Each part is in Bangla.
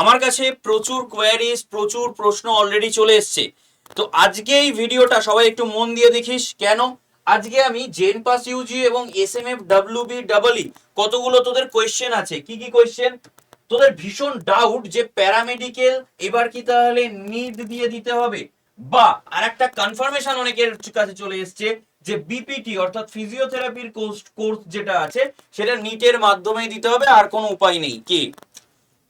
আমার কাছে প্রচুর কোয়ারিজ প্রচুর প্রশ্ন অলরেডি চলে এসছে। তো আজকে এই ভিডিওটা সবাই একটু মন দিয়ে দেখিস। কেন? আজকে আমি জেন পাস ইউজি এবং S M F W B double E কতগুলো তোদের কোয়েশ্চেন আছে? কি কি কোয়েশ্চেন তোদের ভীষণ ডাউট যে প্যারামেডিকেল এবার কি তাহলে নিট দিয়ে দিতে হবে? বা আর একটা কনফার্মেশন অনেকের কাছে চলে এসছে যে বিপিটি অর্থাৎ ফিজিওথেরাপির কোর্স কোর্স যেটা আছে, সেটা নিটের মাধ্যমে দিতে হবে, আর কোনো উপায় নেই। কি?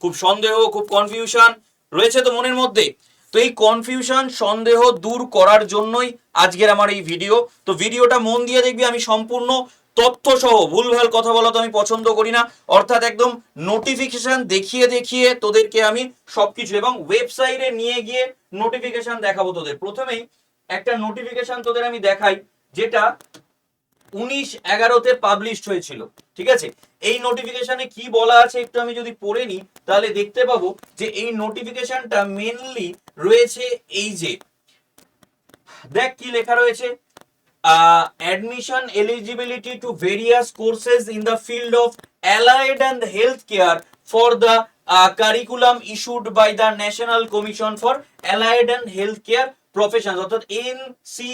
খুব সন্দেহ, খুব কনফিউশন রয়েছে তো মনের মধ্যে। তো এই কনফিউশন সন্দেহ দূর করার জন্যই আজকের আমার এই ভিডিও তো ভিডিওটা মন দিয়ে দেখবি আমি সম্পূর্ণ তথ্য সহ ভুলভাল কথা বলা তো আমি পছন্দ করি না। অর্থাৎ একদম নোটিফিকেশন দেখিয়ে দেখিয়ে তোদেরকে আমি সবকিছু এবং ওয়েবসাইটে নিয়ে গিয়ে নোটিফিকেশন দেখাবো তোদের। প্রথমেই একটা নোটিফিকেশন তোদের আমি দেখাই, যেটা উনিশ এগারোতে পাবলিশড হয়েছিল, ঠিক আছে? এই নোটিফিকেশনে কি বলা আছে একটু আমি যদি পড়ে নিই, তাহলে দেখতে পাবো যে এই নোটিফিকেশনটা মেনলি রয়েছে এই যে, দেখ কি লেখা রয়েছে admission eligibility to various courses in the field of allied and health care for the curriculum issued by the national commission for allied and health care profession অর্থাৎ এন সি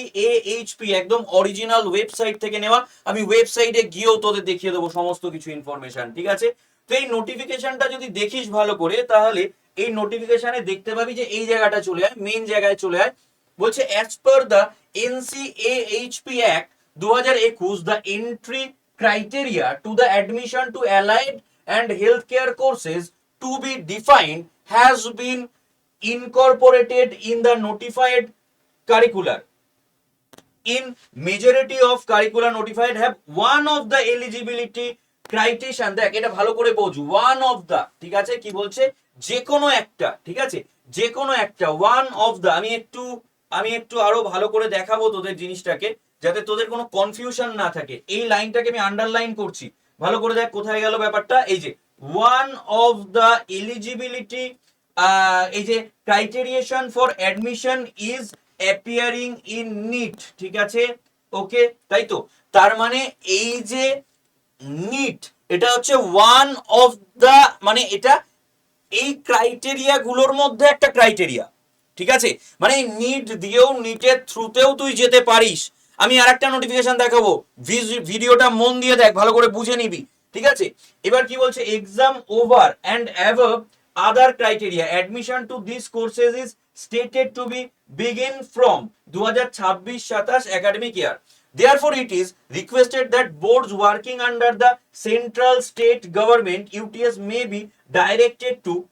এইচপি একদম অরিজিনাল ওয়েবসাইট থেকে নেওয়া। আমি ওয়েবসাইটে গিয়েও তোদের দেখিয়ে দেবো সমস্ত কিছু ইনফরমেশন ঠিক আছে? তো এই নোটিফিকেশনটা যদি দেখিস ভালো করে, তাহলে এই নোটিফিকেশনে দেখতে পাবি যে এই জায়গাটা চলে আয় মেন জায়গায় চলে আয়। বলছে as per the NCHP act দু হাজার একুশ the entry criteria to the admission to allied and health care courses to be defined has been incorporated in the notified curricular. In majority of curricula notified have one of the eligibility criteria দেখ, এটা ভালো করে বোঝ ওয়ান অফ দা ঠিক আছে? কি বলছে? যে কোনো একটা, ঠিক আছে? যে কোনো একটা ওয়ান অফ দা আমি একটু আমি একটু আরও ভালো করে দেখাবো তোদের জিনিসটাকে, যাতে তোদের কোনো কনফিউশন না থাকে। এই লাইনটাকে আমি আন্ডারলাইন করছি। ভালো করে দেখ কোথায় গেল ব্যাপারটা। এই যে ওয়ান অফ দা এলিজিবিলিটি এই যে criterion for admission is appearing in NEET ঠিক আছে? ওকে তাই তো? তার মানে এই যে নিট এটা হচ্ছে ওয়ান অফ দা মানে এটা এই ক্রাইটেরিয়া গুলোর মধ্যে একটা ক্রাইটেরিয়া ঠিক আছে? মানে নিট দিয়েও নিটের থ্রুতেও তুই যেতে পারিস। আমি আর একটা নোটিফিকেশন দেখাবো ভিডিওটা মন দিয়ে দেখ, ভালো করে বুঝে নিবি, ঠিক আছে? এবার কি বলছে? Exam over and above other criteria admission to this courses is stated to be begin from দু হাজার ছাব্বিশ সাতাশ academic year Therefore, it is requested that boards working under the central state government UTS may be directed to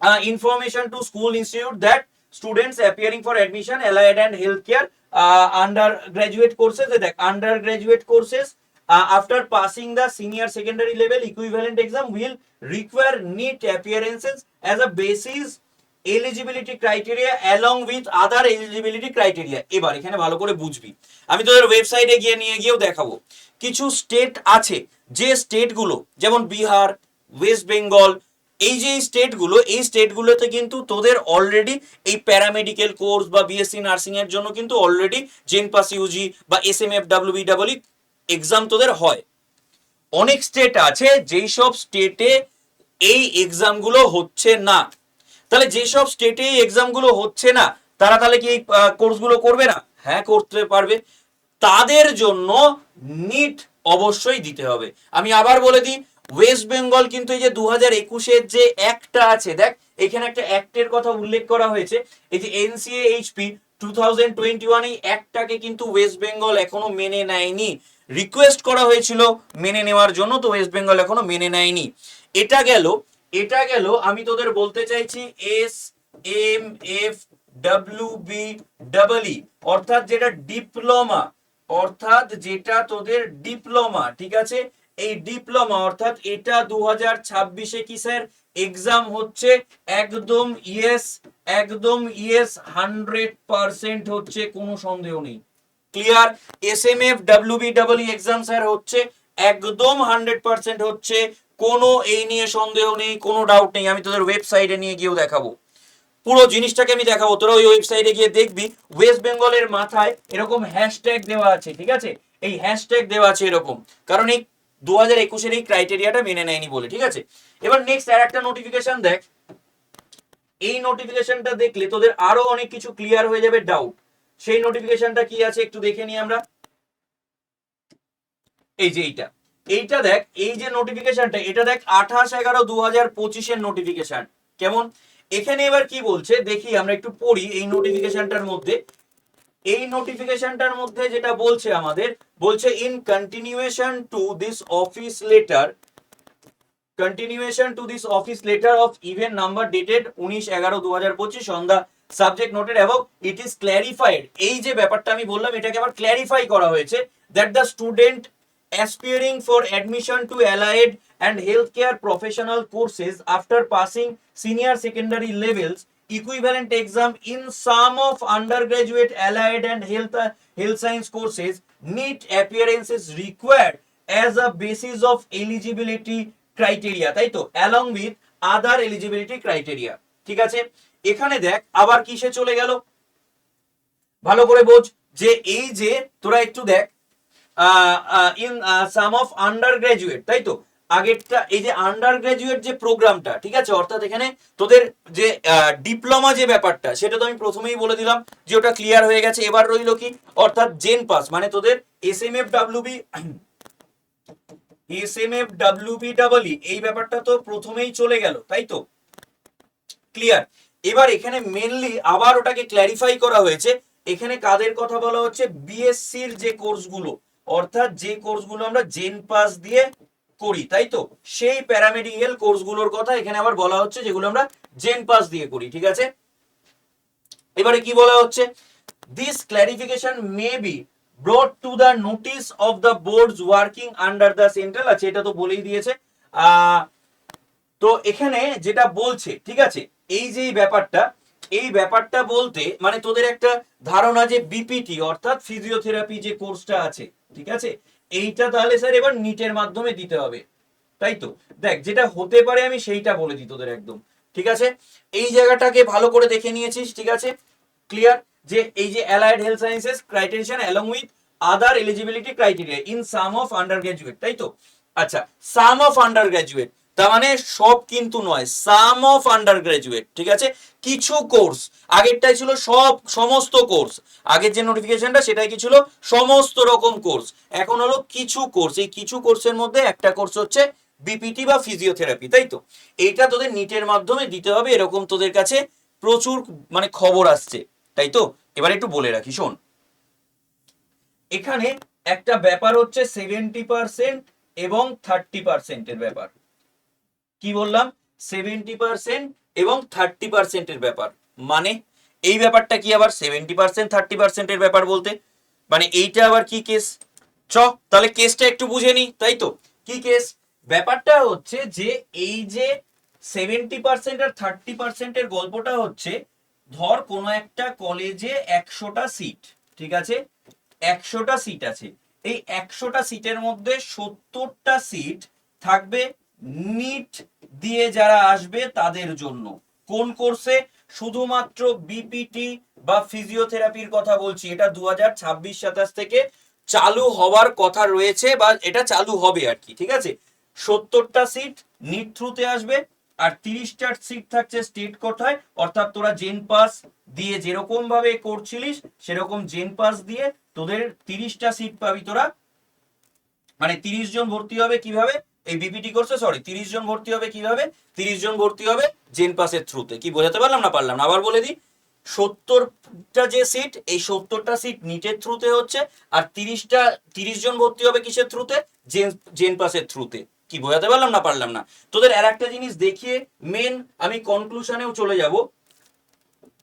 uh, information to school institute that students appearing for admission allied and healthcare uh, undergraduate courses দেখ undergraduate courses uh, after passing the senior secondary level equivalent exam will require NEET appearances as a basis eligibility criteria along with other eligibility criteria. এবার এখানে ভালো করে বুঝবি। আমি তোদের ওয়েবসাইটে গিয়ে নিয়ে গিয়েও দেখাবো। কিছু স্টেট আছে যে স্টেটগুলো যেমন বিহার ওয়েস্ট বেঙ্গল এই যে স্টেটগুলো এই স্টেটগুলোতে কিন্তু তোদের অলরেডি এই প্যারামেডিক্যাল কোর্স বা বিএসসি নার্সিং এর জন্য কিন্তু অলরেডি জেন পাস ইউজি বা S M F W exam তোদের হয়। অনেক স্টেট আছে যেই সব স্টেটে এই এক্সামগুলো হচ্ছে না। তাহলে যেসব স্টেটে এই এক্সামগুলো হচ্ছে না, তারা তাহলে কি এই কোর্সগুলো করবে না? হ্যাঁ করতে পারবে। তাদের জন্য নিট অবশ্যই দিতে হবে। আমি আবার বলে দিই ওয়েস্ট বেঙ্গল কিন্তু এই যে দু হাজার একুশের যে একটা আছে, দেখ, এখানে একটা অ্যাক্টের কথা উল্লেখ করা হয়েছে। এই যে NCAHP two thousand twenty one এই অ্যাক্টটাকে কিন্তু ওয়েস্ট বেঙ্গল এখনও মেনে নেয়নি। রিকোয়েস্ট করা হয়েছিল মেনে নেওয়ার জন্য, তো ওয়েস্ট বেঙ্গল এখনও মেনে নেয়নি। এটা গেল এটা গেল, আমি তোদের বলতে চাইছি S M F W B double E অর্থাৎ যেটা ডিপ্লোমা অর্থাৎ যেটা তোদের ডিপ্লোমা ঠিক আছে? এই ডিপ্লোমা অর্থাৎ এটা দু হাজার ছাব্বিশে কি স্যার এক্সাম হচ্ছে, একদম ইয়েস একদম ইয়েস হান্ড্রেড পার্সেন্ট হচ্ছে, কোনো সন্দেহ নেই। Clear S M F W B double exam sir হচ্ছে, একদম হান্ড্রেড পার্সেন্ট হচ্ছে, কোনো এই নিয়ে সন্দেহ নেই, কোনো ডাউট নেই, আমি তোদের ওয়েবসাইটে নিয়ে গিয়েও দেখাবো। পুরো জিনিসটাকে আমি দেখাবো, তোরা ওই ওয়েবসাইটে গিয়ে দেখবি ওয়েস্ট বেঙ্গলের মাথায় এরকম হ্যাশট্যাগ দেওয়া আছে, ঠিক আছে? এই হ্যাশট্যাগ দেওয়া আছে এরকম, কারণ এই দু হাজার একুশের এই ক্রাইটেরিয়াটা মেনে নেয়নি বলে, ঠিক আছে? এবার নেক্সট আর একটা নোটিফিকেশন দেখ। এই নোটিফিকেশনটা দেখলে তোদের আরও অনেক কিছু ক্লিয়ার হয়ে যাবে ডাউট সেই নোটিফিকেশনটা কি আছে একটু দেখে নিই আমরা। এই যে এইটা। এইটা দেখ, এই যে নোটিফিকেশনটা এটা দেখ আঠাশ এগারো দু হাজার পঁচিশের নোটিফিকেশন কেমন? এখানে এবার কি বলছে, দেখি আমরা একটু পড়ি এই নোটিফিকেশনটার মধ্যে। এই নোটিফিকেশনটার মধ্যে যেটা বলছে আমাদের, বলছে in continuation to this office letter continuation to this office letter of event number dated উনিশ এগারো দু হাজার পঁচিশ on the সাবজেক্ট নোটেড এবং ইট ইজ ক্ল্যারিফাইড এই যে ব্যাপারটা আমি বললাম, এটাকে আবার ক্ল্যারিফাই করা হয়েছে that the student aspiring for admission to allied and health care professional courses after passing senior secondary levels equivalent exam in some of under graduate allied and health health science courses NEET appearance is required as a basis of eligibility criteria তাই তো? Along with other eligibility criteria ঠিক আছে? এখানে দেখ, আবার কিসে চলে গেল? ভালো করে বোঝ, যে এই যে তোরা একটু দেখ in some of under graduate তাই তো? আগেরটা, এই যে আন্ডার গ্রাজুয়েট যে প্রোগ্রামটা, ঠিক আছে? অর্থাৎ এখানে তোদের যে ডিপ্লোমা যে ব্যাপারটা, সেটা তো আমি প্রথমেই বলে দিলাম যে ওটা ক্লিয়ার হয়ে গেছে। এবার রইল কি? অর্থাৎ জেন পাস মানে তোদের S M F W B S M F W B double E এই ব্যাপারটা তো প্রথমেই চলে গেল, তাই তো? ক্লিয়ার এবার এখানে মেনলি আবার ওটাকে ক্ল্যারিফাই করা হয়েছে। এখানে কাদের কথা বলা হচ্ছে? বিএসসির যে কোর্সগুলো অর্থাৎ যে কোর্সগুলো আমরা জেন পাস দিয়ে করি, তাই তো? সেই প্যারামেডিক্যাল কোর্সগুলোর কথা এখানে আবার বলা হচ্ছে, যেগুলো আমরা জেন পাস দিয়ে করি, ঠিক আছে? এবারে কি বলা হচ্ছে? This clarification may be brought to the notice of the boards working under the central আছে এটা তো বলেই দিয়েছে। তো এখানে যেটা বলছে, ঠিক আছে? এই যে ব্যাপারটা, এই ব্যাপারটা বলতে মানে তোদের একটা ধারণা যে বিপিটি অর্থাৎ ফিজিওথেরাপি যে কোর্সটা আছে, ঠিক আছে? এইটা তাহলে স্যার এবার নিটের মাধ্যমে দিতে হবে, তাই তো? দেখ, যেটা হতে পারে আমি সেইটা বলে দিই তোদের একদম, ঠিক আছে? এই জায়গাটাকে ভালো করে দেখে নিয়েছিস, ঠিক আছে? ক্লিয়ার যে এই যে allied health sciences criterion along with other eligibility criteria in some of under graduate তাই তো? আচ্ছা সাম অফ আন্ডার গ্রাজুয়েট তার মানে সব কিন্তু নয় সাম অফ আন্ডার গ্রাজুয়েট ঠিক আছে? কিছু কোর্স আগেরটাই ছিল সব, সমস্ত কোর্স আগের যে নোটিফিকেশনটা সেটাই কি ছিল? সমস্ত রকম কোর্স এখন হলো কিছু কোর্স এই কিছু কোর্সের মধ্যে একটা কোর্স হচ্ছে বিপিটি বা ফিজিওথেরাপি তাই তো? এইটা তোদের নিটের মাধ্যমে দিতে হবে, এরকম তোদের কাছে প্রচুর মানে খবর আসছে, তাই তো? এবার একটু বলে রাখি, শোন। এখানে একটা ব্যাপার হচ্ছে সেভেন্টি পার্সেন্ট এবং থার্টি পার্সেন্টের ব্যাপার। কি বললাম? সেভেন্টি পার্সেন্ট এবং থার্টি পার্সেন্টের ব্যাপার। মানে এই ব্যাপারটা কি আবার? সেভেন্টি পার্সেন্ট থার্টি পার্সেন্টের ব্যাপার বলতে? মানে এইটা আবার কি কেস চ, তাহলে কেসটা একটু বুঝে নি তাই তো? কি কেস ব্যাপারটা হচ্ছে যে এই যে সেভেন্টি পার্সেন্ট আর থার্টি পার্সেন্টের গল্পটা হচ্ছে, ধর কোনো একটা কলেজে একশোটা সিট ঠিক আছে? একশোটা সিট আছে। এই একশোটা সিটের মধ্যে সত্তরটা সিট থাকবে নিট দিয়ে যারা আসবে তাদের জন্য। কোন কোর্সে? শুধুমাত্র বিপিটি বা ফিজিওথেরাপির কথা বলছি। এটা দু হাজার ছাব্বিশ সাতাশ থেকে চালু হওয়ার কথা রয়েছে বা এটা চালু হবে আর কি, ঠিক আছে? সত্তরটা সিট নিট থ্রুতে আসবে আর তিরিশটা সিট থাকছে স্টেট কোঠায়। অর্থাৎ তোরা জেন পাস দিয়ে যেরকম ভাবে করছিলিস, সেরকম জেন পাস দিয়ে তোদের তিরিশটা সিট পাবি তোরা। মানে তিরিশ জন ভর্তি হবে কীভাবে? এই বিপিটি করছে সরি তিরিশ জন ভর্তি হবে কীভাবে? তিরিশ জন ভর্তি হবে জেন পাসের থ্রুতে কি বোঝাতে পারলাম না পারলাম না? আবার বলে দিই, সত্তরটা যে সিট এই সত্তরটা সিট নিটের থ্রুতে হচ্ছে, আর তিরিশটা, তিরিশ জন ভর্তি হবে কিসের থ্রুতে জেন জেন পাসের থ্রুতে কি বোঝাতে পারলাম না পারলাম না? তোদের আর একটা জিনিস দেখিয়ে মেন আমি কনক্লুশনেও চলে যাব।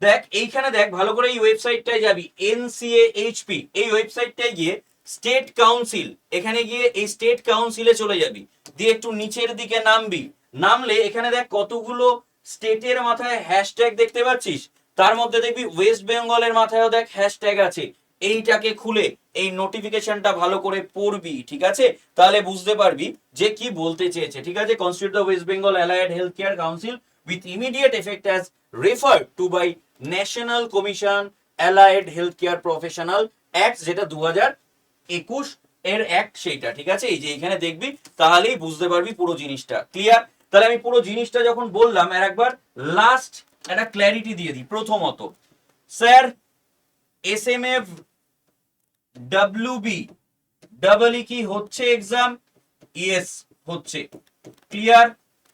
দেখ, এইখানে দেখ, ভালো করে এই ওয়েবসাইটটায় যাবি এনসিএইচপি এই ওয়েবসাইটটায় গিয়ে স্টেট কাউন্সিল এখানে গিয়ে এই স্টেট কাউন্সিলে চলে যাবি। দিয়ে একটু নিচের দিকে নামবি। নামলে এখানে দেখ কতগুলো স্টেটের মাথায় হ্যাশট্যাগ দেখতে পাচ্ছিস। তার মধ্যে দেখবি ওয়েস্ট বেঙ্গলের মাথায়ও দেখ হ্যাশট্যাগ আছে। এইটাকে খুলে এই নোটিফিকেশনটা ভালো করে পড়বি, ঠিক আছে? তাহলে বুঝতে পারবি যে কি বলতে চেয়েছে, ঠিক আছে? Constitute the West Bengal allied health care council with immediate effect as refer to by national commission allied health care professional act যেটা দু হাজার একুশ এর এক সেইটা, ঠিক আছে? এই যে এখানে দেখবি, তাহলেই বুঝতে পারবি পুরো জিনিসটা। ক্লিয়ার তাহলে আমি পুরো জিনিসটা যখন বললাম, আর একবার লাস্ট একটা ক্ল্যারিটি দিয়ে দিই, প্রথমত। Sir S M F W B double E কি হচ্ছে এক্সাম ইয়েস হচ্ছে। ক্লিয়ার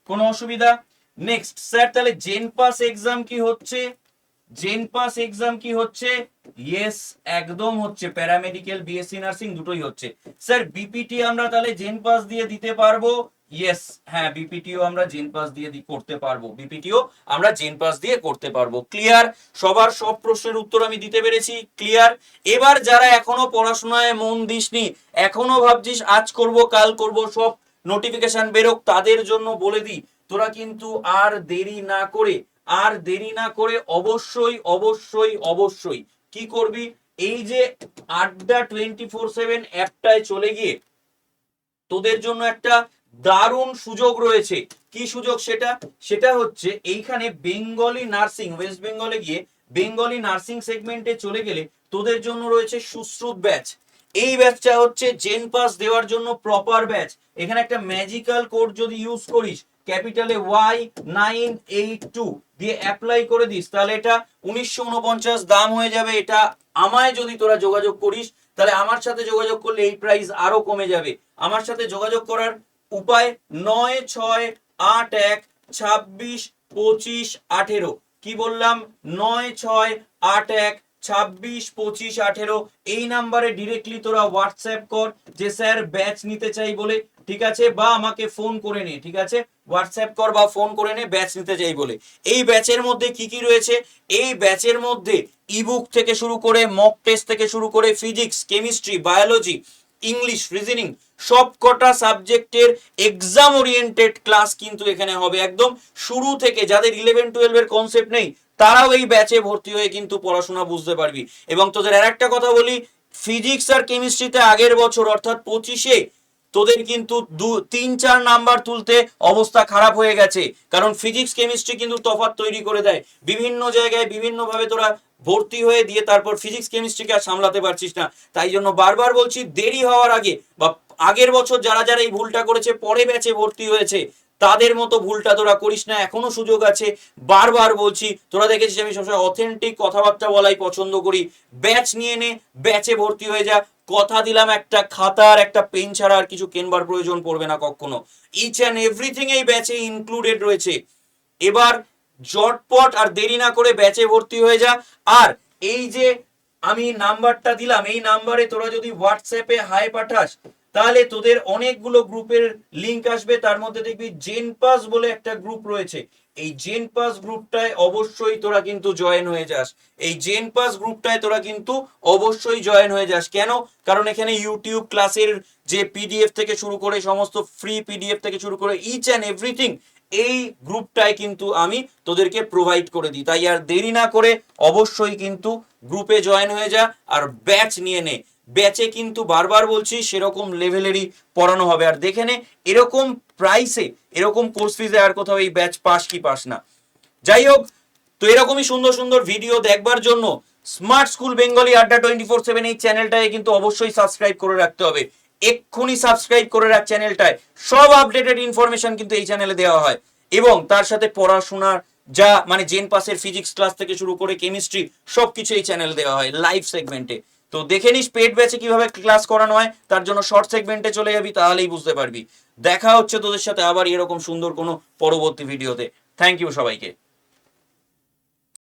কোনো অসুবিধা? নেক্সট স্যার তাহলে জেন পাস এক্সাম কি হচ্ছে? জেন পাস এক্সাম কি হচ্ছে? ইয়েস একদম হচ্ছে। প্যারামেডিক্যাল বিএসসি নার্সিং দুটোই হচ্ছে। স্যার বিপিটি আমরা তাহলে জেন পাস দিয়ে দিতে পারব? ইয়েস হ্যাঁ বিপিটিও আমরা জেন পাস দিয়ে করতে পারব। বিপিটিও আমরা জেন পাস দিয়ে করতে পারব। ক্লিয়ার সবার সব প্রশ্নের উত্তর আমি দিতে পেরেছি। ক্লিয়ার এবার যারা এখনও পড়াশোনায় মন দিসনি, এখনও ভাবছিস আজ করব, কাল করব, সব নোটিফিকেশন বেরোক, তাদের জন্য বলে দিই, তোরা কিন্তু আর দেরি না করে আর দেরি না করে অবশ্যই অবশ্যই অবশ্যই কি করবি? এই যে আড্ডা টোয়েন্টি ফোর সেভেন অ্যাপটায় চলে গিয়ে তোদের জন্য একটা দারুণ সুযোগ রয়েছে। কি সুযোগ সেটা? সেটা হচ্ছে এইখানে বেঙ্গলি নার্সিং, ওয়েস্ট বেঙ্গলে গিয়ে বেঙ্গলি নার্সিং সেগমেন্টে চলে গেলে তোদের জন্য রয়েছে সুশ্রুত ব্যাচ। এই ব্যাচটা হচ্ছে জেন পাস দেওয়ার জন্য প্রপার ব্যাচ। এখানে একটা ম্যাজিক্যাল কোড যদি ইউজ করিস ক্যাপিটালে ওয়াই নাইন এইট টু দিয়ে অ্যাপ্লাই করে দিস, তাহলে এটা উনিশশো উনপঞ্চাশ দাম হয়ে যাবে। এটা আমায় যদি তোরা যোগাযোগ করিস, তাহলে আমার সাথে যোগাযোগ করলে এই প্রাইস আরও কমে যাবে। আমার সাথে যোগাযোগ করার উপায় নয় ছয় আট এক ছাব্বিশ পঁচিশ আঠেরো। কি বললাম? নয় ছয় আট এক ছাব্বিশ পঁচিশ আঠেরো। এই নাম্বারে ডিরেক্টলি তোরা হোয়াটসঅ্যাপ কর যে, স্যার ব্যাচ নিতে চাই বলে। ঠিক আছে? বা আমাকে ফোন করে নে, ঠিক আছে? হোয়াটসঅ্যাপ কর বা ফোন করে নে, ব্যাচ নিতে চাই বলে। এই ব্যাচের মধ্যে কি কি রয়েছে? এই ব্যাচের মধ্যে ইবুক থেকে শুরু করে মক টেস্ট থেকে শুরু করে physics chemistry biology English reasoning সব কটা সাবজেক্টের এক্সাম ওরিয়েন্টেড ক্লাস কিন্তু এখানে হবে একদম। শুরু থেকে যাদের ইলেভেন টুয়েলভের কনসেপ্ট নেই, তারাও এই ব্যাচে ভর্তি হয়ে কিন্তু পড়াশোনা বুঝতে পারবি। এবং তোদের আর একটা কথা বলি ফিজিক্স আর কেমিস্ট্রিতে আগের বছর, অর্থাৎ পঁচিশে তোদের কিন্তু দু, তিন, চার নাম্বার তুলতে অবস্থা খারাপ হয়ে গেছে। কারণ ফিজিক্স কেমিস্ট্রি কিন্তু তফাৎ তৈরি করে দেয়। বিভিন্ন জায়গায় বিভিন্নভাবে তোরা ভর্তি হয়ে দিয়ে তারপর ফিজিক্স কেমিস্ট্রিকে আর সামলাতে পারছিস না। তাই জন্য বারবার বলছি, দেরি হওয়ার আগে বা আগের বছর যারা যারা এই ভুলটা করেছে, পরে ব্যাচে ভর্তি হয়েছে, তাদের মতো ভুলটা তোরা করিস না। এখনও সুযোগ আছে। বারবার বলছি, তোরা দেখেছিস আমি সবসময় অথেন্টিক কথাবার্তা বলাই পছন্দ করি। ব্যাচ নিয়ে নে ব্যাচে ভর্তি হয়ে যা। কথা দিলাম, একটা খাতার একটা পেন ছাড়া আর কিছু কেনবার প্রয়োজন পড়বে না কখনো। ইচ অ্যান্ড এভরিথিং এই ব্যাচে ইনক্লুডেড রয়েছে। এবার জটপট আর দেরি না করে ব্যাচে ভর্তি হয়ে যা। আর এই যে আমি নাম্বারটা দিলাম, এই নাম্বারে তোরা যদি হোয়াটসঅ্যাপে হাই পাঠাস, তাহলে তোদের অনেকগুলো গ্রুপের লিংক আসবে। তার মধ্যে দেখবি জেন পাস বলে একটা গ্রুপ রয়েছে। এই জেন পাস গ্রুপটায় অবশ্যই তোরা কিন্তু জয়েন হয়ে যাস। এই জেন পাস গ্রুপটায় তোরা কিন্তু অবশ্যই জয়েন হয়ে যাস। কেন? কারণ এখানে ইউটিউব ক্লাসের যে পিডিএফ থেকে শুরু করে সমস্ত ফ্রি পিডিএফ থেকে শুরু করে ইচ অ্যান্ড এভরিথিং এই গ্রুপটায় কিন্তু আমি তোদেরকে প্রোভাইড করে দিই। তাই আর দেরি না করে অবশ্যই কিন্তু গ্রুপে জয়েন হয়ে যা আর ব্যাচ নিয়ে নে। ব্যাচে কিন্তু বারবার বলছি সেরকম লেভেলেরই পড়ানো হবে। আর দেখে নে, এরকম প্রাইসে এরকম কোর্স ফিজে আর কোথাও এই ব্যাচ পাস কি পাস না। যাই হোক, তো এরকমই সুন্দর সুন্দর ভিডিও দেখবার জন্য স্মার্ট স্কুল বেঙ্গলি আড্ডা টোয়েন্টি ফোর সেভেন এই চ্যানেলটাকে কিন্তু অবশ্যই সাবস্ক্রাইব করে রাখতে হবে। এক্ষুনি সাবস্ক্রাইব করে রাখ চ্যানেলটায় সব আপডেটেড ইনফরমেশন কিন্তু এই চ্যানেলে দেওয়া হয়। এবং তার সাথে পড়াশোনার যা মানে জেন পাসের ফিজিক্স ক্লাস থেকে শুরু করে কেমিস্ট্রি সবকিছু এই চ্যানেল দেওয়া হয় লাইভ সেগমেন্টে তো দেখে নিস পেড ব্যাচে কীভাবে ক্লাস করানো হয়, তার জন্য শর্ট সেগমেন্টে চলে যাবি, তাহলেই বুঝতে পারবি। দেখা হচ্ছে তোদের সাথে আবার এরকম সুন্দর কোনো পরবর্তী ভিডিওতে থ্যাংক ইউ সবাইকে।